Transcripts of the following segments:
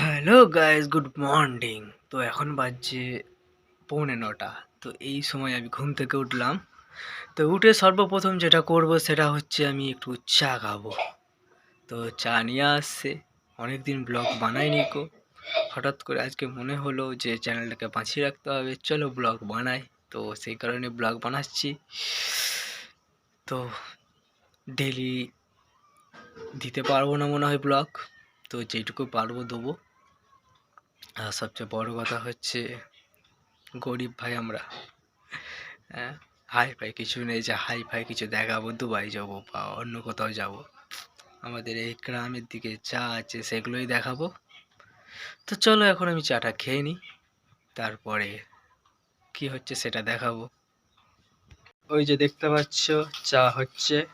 Hello guys good morning. তো এখন বাজছে পৌনে নটা। তো এই সময় আমি ঘুম থেকে উঠলাম। তো উঠে সর্বপ্রথম যেটা করব সেটা হচ্ছে আমি একটু চা খাব। তো চা নিয়ে আসছে। অনেক দিন ব্লগ বানাইনি কো। হঠাৎ করে আজকে মনে হলো যে চ্যানেলটাকে বাঁচিয়ে রাখতে হবে। চলো ব্লগ বানাই। তো সেই কারণে ব্লগ বানাচ্ছি। তো ডেলি দিতে পারব না মনে হয় ব্লগ। তো যেটুকু পারব দেবো। আর সবচেয়ে বড় কথা হচ্ছে গরিব ভাই আমরা। হ্যাঁ? হাই ফাই কিছু নেই যে হাই ফাই কিছু দেখাবো, দুবাই যাব বা অন্য কোথাও যাব। আমাদের এই গ্রামের দিকে চা আছে সেগুলোই দেখাবো। তো চলো এখন আমি চাটা খেয়ে নিই, তারপরে কি হচ্ছে সেটা দেখাবো। ওই যে দেখতে পাচ্ছ, চা হচ্ছে।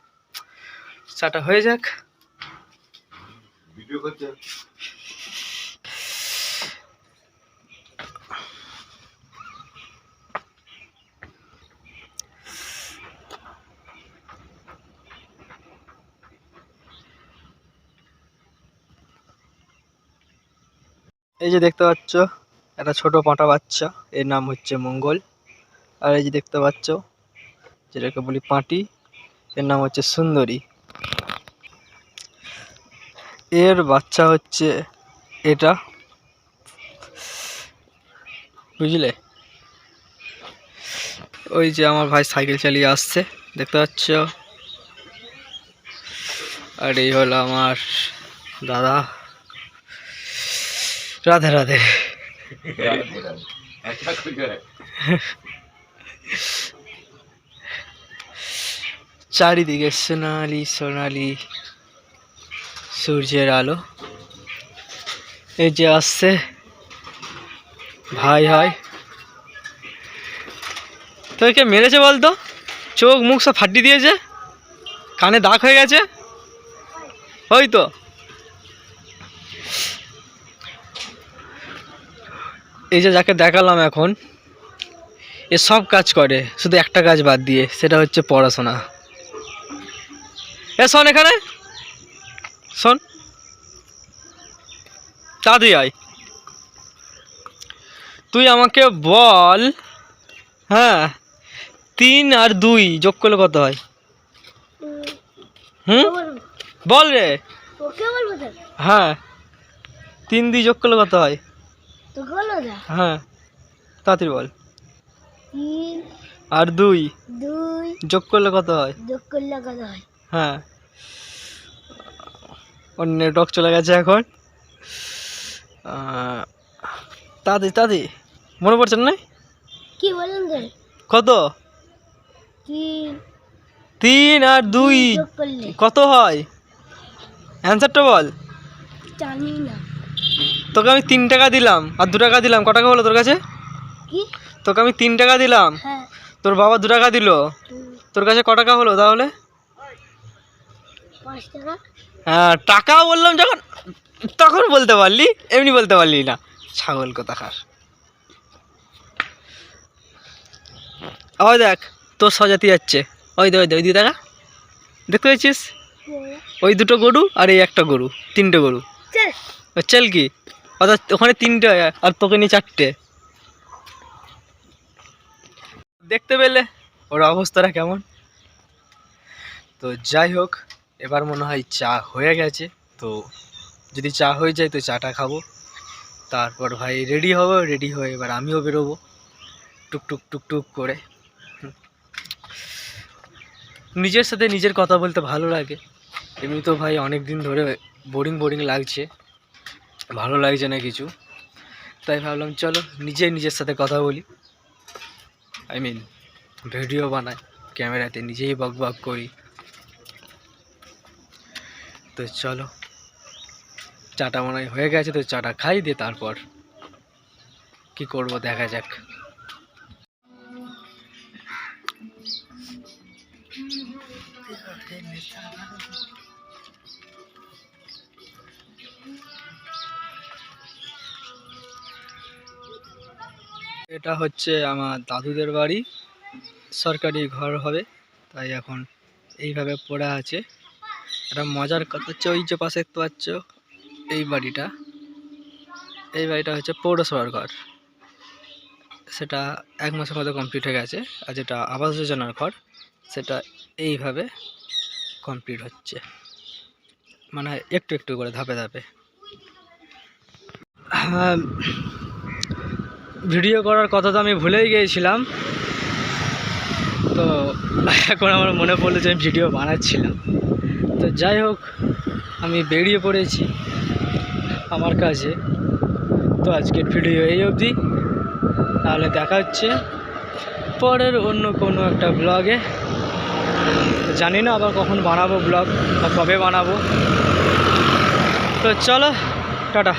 চাটা হয়ে যাক। ভিডিও এই যে দেখতে পাচ্ছ, একটা ছোট পাঁটা বাচ্চা, এর নাম হচ্ছে মঙ্গল। আর এই যে দেখতে পাচ্ছ, যেটাকে বলি পাঁটি, এর নাম হচ্ছে সুন্দরী। এর বাচ্চা হচ্ছে এটা। বুঝলে? ওই যে আমার ভাই সাইকেল চালিয়ে আসছে, দেখতে পাচ্ছ? আর এই হলো আমার দাদা। রাধে রাধে। চারিদিকে সোনালি সোনালি সূর্যের আলো। এই যে আসছে ভাই হাই। তোকে মেরেছে বলতো? চোখ, মুখ সব ফাটিয়ে দিয়েছে। কানে দাগ হয়ে গেছে। ওই তো। এই যে যাকে দেখালাম এখন এ সব কাজ করে শুধু একটা কাজ বাদ দিয়ে সেটা হচ্ছে পড়াশোনা। এ শোন এখানে শোন। তাড়াতাড়ি আয়। তুই আমাকে বল হ্যাঁ তিন আর দুই যোগ করলে কত হয়? হুম? বল রে। হ্যাঁ। তিন দুই যোগ করলে কত হয়? হ্যাঁ তাড়াতাড়ি বল। তিন আর দুই দুই যোগ করলে কত হয়? যোগ করলে কত হয়? হ্যাঁ। ওর নেটওয়ার্ক চলে গেছে এখন। তাড়াতাড়ি তাড়াতাড়ি। মনে পড়ছে না কি বলুন কত? তিন। তিন আর দুই। কত হয়? অ্যান্সারটা বল। জানি না। তোকে আমি তিন টাকা দিলাম আর দু টাকা দিলাম। ক টাকা হলো তোর কাছে? তোকে আমি তিন টাকা দিলাম। হ্যাঁ। তোর বাবা দু টাকা দিল। তোর কাছে ক টাকা হলো তাহলে? টাকা। হ্যাঁ টাকাও বললাম যখন তখন বলতে পারলি এমনি বলতে পারলি না। ছাগল কোথাকার। ওই দেখ তোর সজাতি যাচ্ছে। ওই দে ওই দে ওই দিয়ে দেখা দেখতে পাচ্ছিস? ওই দুটো গরু আর এই একটা গরু তিনটে গরু। চল কি? অর্থাৎ ওখানে তিনটে, আর তোকে নিয়ে চারটে। দেখতে পেলে ওর অবস্থাটা কেমন? তো যাই হোক, এবার মনে হয় চা হয়ে গেছে। তো যদি চা হয়ে যায়, তো চাটা খাব। তারপর ভাই রেডি হব, রেডি হয়ে এবার আমিও বেরোবো। টুকটুক টুকটুক করে। নিজের সাথে নিজের কথা বলতে ভালো লাগে। এমনি তো ভাই অনেক দিন ধরে বোরিং বোরিং লাগছে। ভালো লাগছে না কিছু। তাই ভাবলাম, চলো নিজে নিজের সাথে কথা বলি। আই মিন ভিডিও বানাই, ক্যামেরাতে নিজেই বক বক করি। তো চলো, চাটা মনে হয়ে গেছে, তো চাটা খাই দিয়ে তারপর কি করব, দেখা যাক। এটা হচ্ছে আমার দাদুদের বাড়ি। সরকারি ঘর হবে, তাই এখন এইভাবে পড়ে আছে। একটা মজার কথা হচ্ছে, ওই যে পাশে দেখতে পাচ্ছ, এই বাড়িটা। এই বাড়িটা হচ্ছে পৌরসভার ঘর। সেটা এক মাসের মধ্যে কমপ্লিট হয়ে গেছে, আর যেটা আবাস যোজনার ঘর, সেটা এইভাবে কমপ্লিট হচ্ছে। মানে একটু একটু করে ধাপে ধাপে। ভিডিও করার কথা তো আমি ভুলেই গিয়েছিলাম। তো এখন আমার মনে পড়ল যে আমি ভিডিও বানাচ্ছিলাম। তো যাই হোক, আমি বেরিয়ে পড়েছি আমার কাছে তো আজকের ভিডিও এই অবধি। তাহলে দেখা হচ্ছে পরের অন্য কোনো একটা ব্লগে জানি না আবার কখন বানাবো ব্লগ বা কবে বানাবো। তো চলো, টাটা।